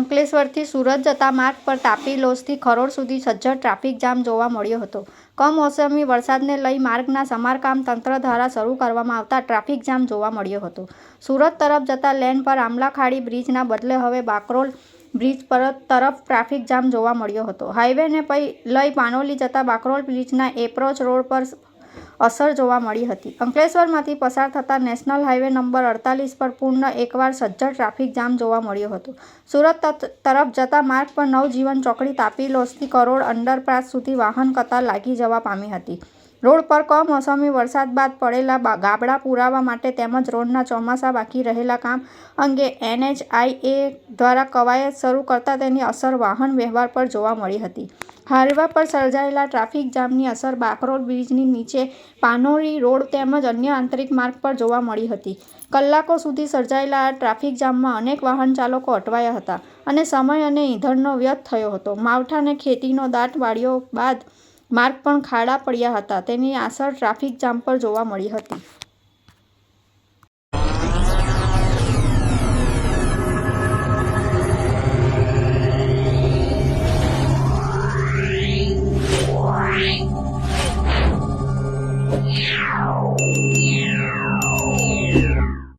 અંકલેશ્વરથી સુરત જતા માર્ગ પર તાપી લોસથી ખરોડ સુધી સજ્જડ ટ્રાફિક જામ જોવા મળ્યો હતો. કમોસમી વરસાદને લઈ માર્ગના સમારકામ તંત્ર દ્વારા શરૂ કરવામાં આવતા ટ્રાફિક જામ જોવા મળ્યો હતો. સુરત તરફ જતા લેન પર આમલાખાડી બ્રિજના બદલે હવે બાકરોલ બ્રિજ પર તરફ ટ્રાફિક જામ જોવા મળ્યો હતો. હાઈવેને લઈ પાનોલી જતા બાકરોલ બ્રિજના એપ્રોચ રોડ પર અસર જોવા મળી હતી. અંકલેશ્વરમાંથી પસાર થતા નેશનલ હાઈવે નંબર અડતાલીસ પર પૂર્ણ એકવાર સજ્જડ ટ્રાફિક જામ જોવા મળ્યો હતો. સુરત તરફ જતા માર્ગ પર નવજીવન ચોકડી તાપી લોસથી કરોડ અંડરપાસ સુધી વાહન કતાર લાગી જવા પામી હતી. રોડ પર કમોસમી વરસાદ બાદ પડેલા ગાબડા પુરાવા માટે તેમજ રોડના ચોમાસા બાકી રહેલા કામ અંગે એનએચઆઈએ દ્વારા કવાયત શરૂ કરતા તેની અસર વાહન વ્યવહાર પર જોવા મળી હતી. હારવા પર સર્જાયેલા ટ્રાફિક જામની અસર બાકરોલ બ્રિજની નીચે પાનોરી રોડ તેમજ અન્ય આંતરિક માર્ગ પર જોવા મળી હતી. કલાકો સુધી સર્જાયેલા ટ્રાફિક જામમાં અનેક વાહન ચાલકો અટવાયા હતા અને સમય અને ઈંધણનો વ્યર્થ થયો હતો. માવઠાને ખેતીનો દાટ વાળ્યો બાદ માર્ગ પણ ખાડા પડ્યા હતા તેની અસર ટ્રાફિક જામ પર જોવા મળી હતી Yeah.